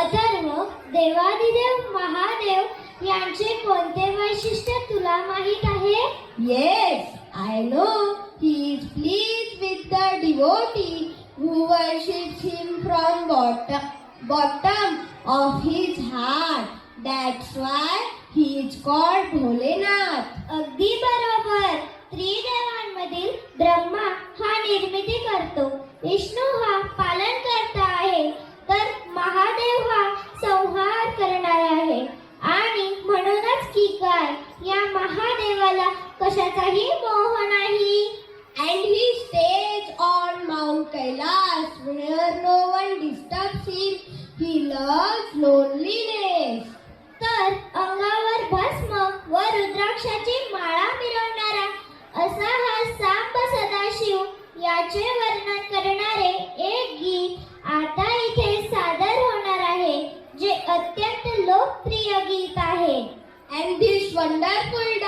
अथर्व देवादिदेव महादेव यांचे कोणते वैशिष्ट्य तुला माहीत आहे? Yes I know he is please with the devotee who worships him from bottom bottom of his heart that's why he is called Bholenath अगदी बरोबर. त्रिदेवांमधील ब्रह्मा हा निर्मिती करतो. विष्णू हा Kailas, where no one disturbs him, he loves loneliness. तर अंगावर भस्म व रुद्राक्षाची माळा मिरवणारा असा हा सांब सदाशिव याचे वर्णन करणारे एक गीत आता इथे सादर होणार आहे जे अत्यंत लोकप्रिय गीत आहे अँड दिस वंडरफुल